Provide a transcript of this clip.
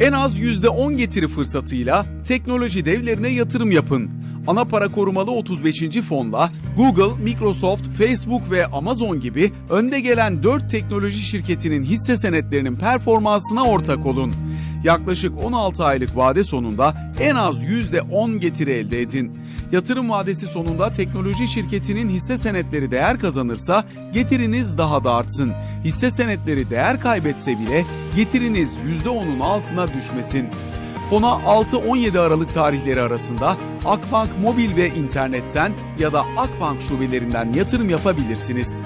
En az %10 getiri fırsatıyla teknoloji devlerine yatırım yapın. Ana para korumalı 35. fonla Google, Microsoft, Facebook ve Amazon gibi önde gelen 4 teknoloji şirketinin hisse senetlerinin performansına ortak olun. Yaklaşık 16 aylık vade sonunda en az %10 getiri elde edin. Yatırım vadesi sonunda teknoloji şirketinin hisse senetleri değer kazanırsa getiriniz daha da artsın. Hisse senetleri değer kaybetse bile getiriniz %10'un altına düşmesin. Fona 6-17 Aralık tarihleri arasında Akbank mobil ve internetten ya da Akbank şubelerinden yatırım yapabilirsiniz.